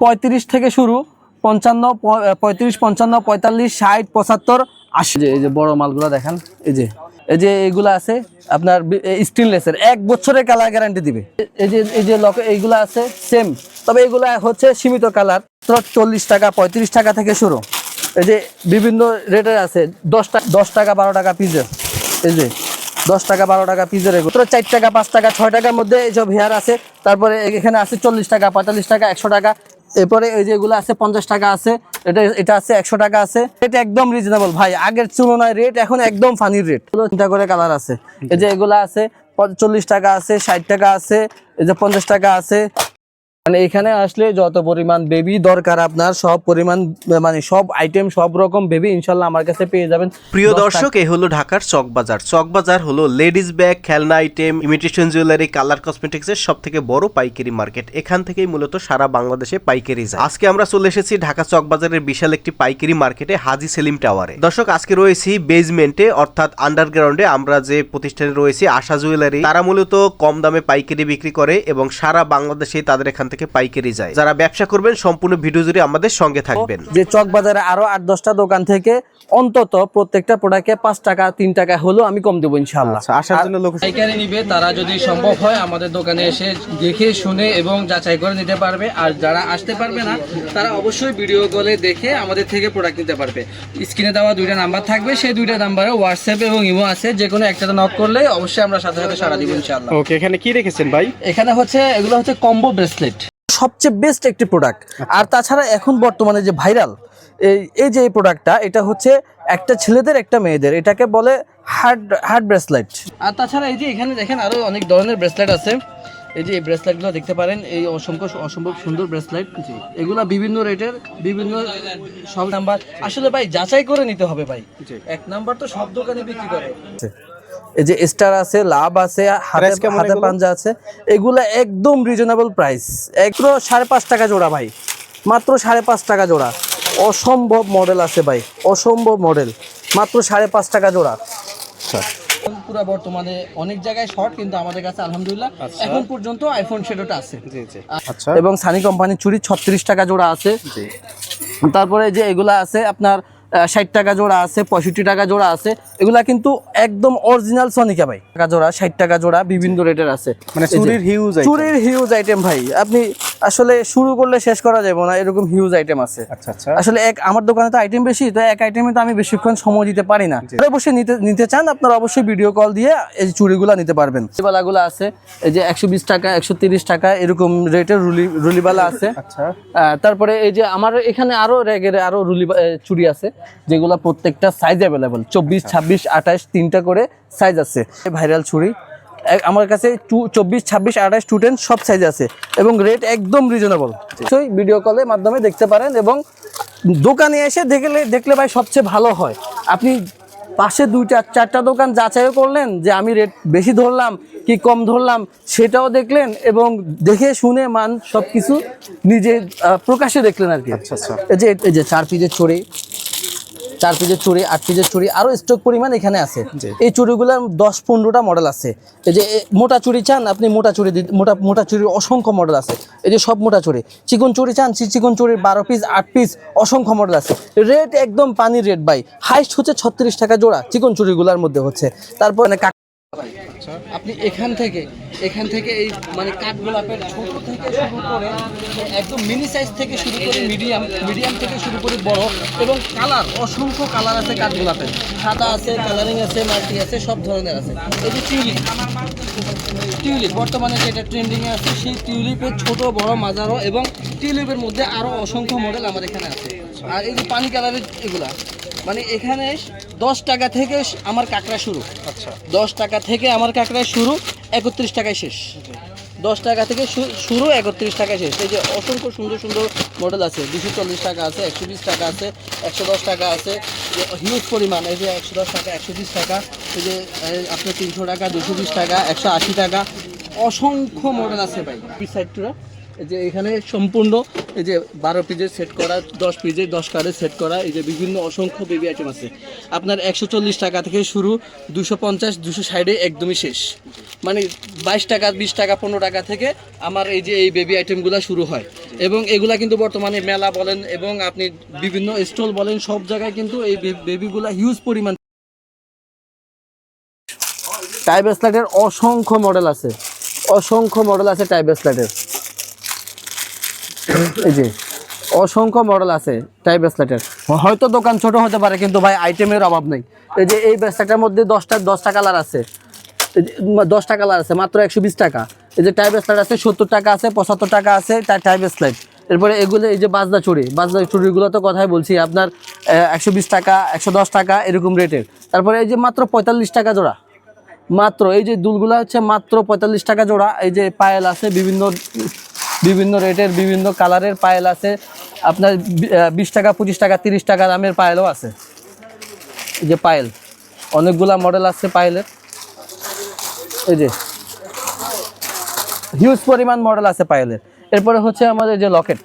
পঁয়ত্রিশ থেকে শুরু, পঞ্চান্ন পঁয়ত্রিশ, পঞ্চান্ন, পঁয়তাল্লিশ, ষাট, পঁচাত্তর, আশি। যে, এই যে বড় মালগুলো দেখেন, এই যে এই যে এইগুলো আছে, আপনার স্টেনলেসের এক বছরের কালার গ্যারান্টি দিবে। এই যে এই যে লক, এইগুলো আছে, সেম, তবে এইগুলা হচ্ছে সীমিত কালার চল্লিশ টাকা, পঁয়ত্রিশ টাকা থেকে শুরু। এই যে বিভিন্ন রেটের আছে, দশ টাকা দশ টাকা, বারো টাকা পিসের। এই যে, দশ টাকা, বারো টাকা পিসের এগুলো। তো চার টাকা, পাঁচ টাকা, ছয় টাকার মধ্যে এইসব হেয়ার আছে, তারপরে এখানে আছে চল্লিশ টাকা, পঁয়তাল্লিশ টাকা, একশো টাকা এরপরে এই যে এগুলো আছে পঞ্চাশ টাকা আছে, এটা এটা আছে একশো টাকা আছে। এটা একদম রিজনেবল ভাই। আগের তুলনায় রেট এখন একদম ফানির রেট চিন্তা করে কালার আছে। এই যে এগুলো আছে চল্লিশ টাকা আছে, ষাট টাকা আছে, এই যে পঞ্চাশ টাকা আছে। মানে এখানে আসলে যত পরিমাণ বেবি দরকার আপনার সব পরিমাণ মানে সব আইটেম সব রকম বেবি ইনশাল্লাহ আমার কাছে পেয়ে যাবেন। প্রিয় দর্শক এ হলো ঢাকার চকবাজার। চকবাজার হলো লেডিস ব্যাগ খেলনা আইটেম ইমিটেশন জুয়েলারি কালার কসমেটিক্সের সব থেকে বড় পাইকারি মার্কেট এখান থেকেই মূলত সারা বাংলাদেশে পাইকারি যায়। আজকে আমরা চলে এসেছি ঢাকা চকবাজারের বিশাল একটি পাইকারি মার্কেটে হাজি সেলিম টাওয়ারে দর্শক আজকে রয়েছি বেজমেন্টে অর্থাৎ আন্ডারগ্রাউন্ডে আমরা যে প্রতিষ্ঠানে রয়েছি আশা জুয়েলারি তারা মূলত কম দামে পাইকারি বিক্রি করে এবং সারা বাংলাদেশে তাদের এখান থেকে পাইকারি যায়। যারা ব্যবসা করবেন সম্পূর্ণ ভিডিও জুড়ে আমাদের সঙ্গে থাকবেন। যে চক বাজারে আরও আট দশটা দোকান থেকে অন্তত প্রত্যেকটা প্রোডাক্টে পাঁচ টাকা তিন টাকা হলেও আমি কম দেবো ইনশাল্লাহ আচ্ছা আসার জন্য লোক পাইকারি নিবে তারা যদি সম্ভব হয় আমাদের দোকানে এসে দেখে শুনে এবং যাচাই করে নিতে পারবে। আর যারা আসতে পারবে না তারা অবশ্যই ভিডিও কলে দেখে আমাদের থেকে প্রোডাক্ট নিতে পারবে। স্ক্রিনে দেওয়া দুইটা নাম্বার থাকবে সেই দুইটা নাম্বারে হোয়াটসঅ্যাপ এবং ইমো আছে। যে কোনো একটাতে নক করলে অবশ্যই আমরা সাথে সাথে সারা দিব ইনশাআল্লাহ। ওকে এখানে কি রেখেছেন ভাই? এখানে হচ্ছে এগুলো হচ্ছে কম্বো ব্রেসলেট সবচেয়ে বেস্ট একটি প্রোডাক্ট আর তাছাড়া এখন বর্তমানে যে ভাইরাল এই এই যে এই প্রোডাক্টটা এটা হচ্ছে একটা ছেলেদের একটা মেয়েদের। এটাকে বলে হার্ড হার্ড ব্রেসলেট আর তাছাড়া এই যে এখানে দেখেন আরও অনেক ধরনের ব্রেসলেট আছে। এই যে এই ব্রেসলেটগুলো দেখতে পারেন এই অসংখ্য অসম্ভব সুন্দর ব্রেসলেট এগুলা বিভিন্ন রেটের বিভিন্ন সব নাম্বার আসলে ভাই যাচাই করে নিতে হবে ভাই। এক নাম্বার তো সব দোকানে বিক্রি করে। এই যে স্টার আছে লাভ আছে হাতে হাতে পাঞ্জা আছে এগুলা একদম রিজনেবল প্রাইস একটু সাড়ে পাঁচ টাকা জোড়া ভাই মাত্র সাড়ে পাঁচ টাকা জোড়া। অসম্ভব মডেল আছে ভাই অসম্ভব মডেল মাত্র সাড়ে পাঁচ টাকা জোড়া। পুরো বর্তমানে অনেক জায়গায় শর্ট কিন্তু আমাদের কাছে আলহামদুলিল্লাহ এখন পর্যন্ত আইফোন শেডোটা আছে। জি জি। আচ্ছা। এবং সানি কোম্পানির চুড়ি ছত্রিশ টাকা জোড়া আছে। তারপরে যে এগুলা আছে আপনার ষাট টাকা জোড়া আছে পঁয়ষট্টি টাকা জোড়া আছে। এগুলা কিন্তু একদম অরিজিনাল সনিকা ভাই। টাকা জোড়া ষাট টাকা জোড়া বিভিন্ন রেটের আছে। মানে চুরির হিউজ চুরির হিউজ আইটেম ভাই। আপনি আসলে শুরু করলে শেষ করা যাবে না এরকম হিউজ আইটেম আছে। আচ্ছা আচ্ছা। আসলে এক আমার দোকানে তো আইটেম বেশি তো এক আইটেমে তো আমি বেশিক্ষণ সময় দিতে পারি না। অবশ্যই নিতে নিতে চান আপনারা অবশ্যই ভিডিও কল দিয়ে এই চুড়িগুলো নিতে পারবেন। রুলিবালাগুলো আছে এই যে একশো বিশ টাকা একশো তিরিশ টাকা এরকম রেটের রুলি রুলিবালা আছে। আচ্ছা। তারপরে এই যে আমার এখানে আরও রেগের আরও রুলি চুড়ি আছে যেগুলো প্রত্যেকটা সাইজ অ্যাভেলেবল চব্বিশ ছাব্বিশ আঠাশ তিনটা করে সাইজ আছে। ভাইরাল এ- আমার কাছে টু চব্বিশ ছাব্বিশ আঠাশ টু টেন সব সাইজ আছে। এবং রেট একদম রিজনেবল সেই ভিডিও কলের মাধ্যমে দেখতে পারেন এবং দোকানে এসে দেখলে দেখলে ভাই সবচেয়ে ভালো হয়। আপনি পাশে দুইটা চারটা দোকান যাচাইও করলেন যে আমি রেট বেশি ধরলাম কি কম ধরলাম সেটাও দেখলেন এবং দেখে শুনে মান সব কিছু নিজে প্রকাশে দেখলেন আর কি। আচ্ছা আচ্ছা। এই যে এই যে চার পিসের চড়ি চার পিজের চুড়ি আট পিজের চুড়ি আরও স্টক পরিমাণ এখানে আছে। এই চুড়িগুলোর দশ পনেরোটা মডেল আছে। এই যে মোটা চুড়ি চান আপনি মোটা চুড়ি দিতে মোটা মোটা চুড়ির অসংখ্য মডেল আছে। এই যে সব মোটা চুড়ি। চিকন চুড়ি চান চিকন চুড়ির বারো পিস আট পিস অসংখ্য মডেল আছে। রেট একদম পানির রেট বাই হাইস্ট হচ্ছে ছত্রিশ টাকা জোড়া চিকন চুড়িগুলোর মধ্যে হচ্ছে। তারপর মানে আপনি এখান থেকে এখান থেকে এই মানে কাঠগোলাপের ছোট থেকে শুরু করে, একদম মিনি সাইজ থেকে শুরু করে মিডিয়াম মিডিয়াম থেকে শুরু করে বড় এবং কালার, অসংখ্য কালার আছে কাঠগোলাপের সাদা আছে কালারিং আছে, মাল্টি আছে, সব ধরনের আছে। এই যে টিউলিপ টিউলিপ, বর্তমানে যেটা ট্রেন্ডিংয়ে আছে, সেই টিউলিপের ছোট, বড় মাজারও এবং টিউলিপের মধ্যে আরও অসংখ্য মডেল আমার এখানে আছে। আর এই যে পানি কালারের এগুলা মানে এখানে দশ টাকা থেকে আমার কাঁকড়া শুরু। আচ্ছা। দশ টাকা থেকে আমার কাঁকড়া শুরু একত্রিশ টাকায় শেষ। দশ টাকা থেকে শুরু একত্রিশ টাকায় শেষ। এই যে অসংখ্য সুন্দর সুন্দর মডেল আছে। দুশো চল্লিশ টাকা আছে একশো বিশ টাকা আছে একশো দশ টাকা আছে। হিউজ পরিমাণ। এই যে একশো দশ টাকা একশো বিশ টাকা। এই যে আপনার তিনশো টাকা দুশো বিশ টাকা একশো আশি টাকা। অসংখ্য মডেল আছে ভাই। সাইডটা এই যে এখানে সম্পূর্ণ এই যে বারো পিজের সেট করা, দশ পিজে দশ কার্ডের সেট করা, এই যে বিভিন্ন অসংখ্য বেবি আইটেম আছে। আপনার একশো চল্লিশ টাকা থেকে শুরু, দুশো পঞ্চাশ, দুশো ষাটে একদমই শেষ। মানে বাইশ টাকা, বিশ টাকা, পনেরো টাকা থেকে আমার এই যে এই বেবি আইটেমগুলো শুরু হয়। এবং এগুলা কিন্তু বর্তমানে মেলা বলেন এবং আপনি বিভিন্ন স্টল বলেন, সব জায়গায় কিন্তু এই বেবিগুলা হিউজ পরিমাণ টাই অসংখ্য মডেল আছে। অসংখ্য মডেল আছে টাই এই যে, অসংখ্য মডেল আছে টাই ব্রেসলেটের। হয়তো দোকান ছোট হতে পারে, কিন্তু ভাই আইটেমের অভাব নেই। এই যে এই ব্রেসলেটের মধ্যে দশটা দশটা কালার আছে। দশটা কালার আছে, মাত্র একশো বিশ টাকা। এই যে টাই ব্রেসলেট আছে, সত্তর টাকা আছে, পঁচাত্তর টাকা আছে, টাই ব্রেসলেট। এরপরে এগুলো, এই যে বাজদা চুড়ি বাজদা চুড়িগুলো তো কথাই বলছি, আপনার একশো বিশ টাকা, একশো দশ টাকা, এরকম রেটের তারপরে এই যে মাত্র পঁয়তাল্লিশ টাকা জোড়া। মাত্র, এই যে দুলগুলা হচ্ছে মাত্র পঁয়তাল্লিশ টাকা জোড়া। এই যে পায়েল আছে, বিভিন্ন বিভিন্ন রেটের, বিভিন্ন কালারের পায়েল আছে। আপনার বিশ টাকা, পঁচিশ টাকা, তিরিশ টাকা দামের পায়েলও আছে। এই যে পায়েল, অনেকগুলা মডেল আছে পায়েলের। এই যে হিউজ পরিমাণ মডেল আছে পায়েলের। এরপরে হচ্ছে আমাদের যে লকেট।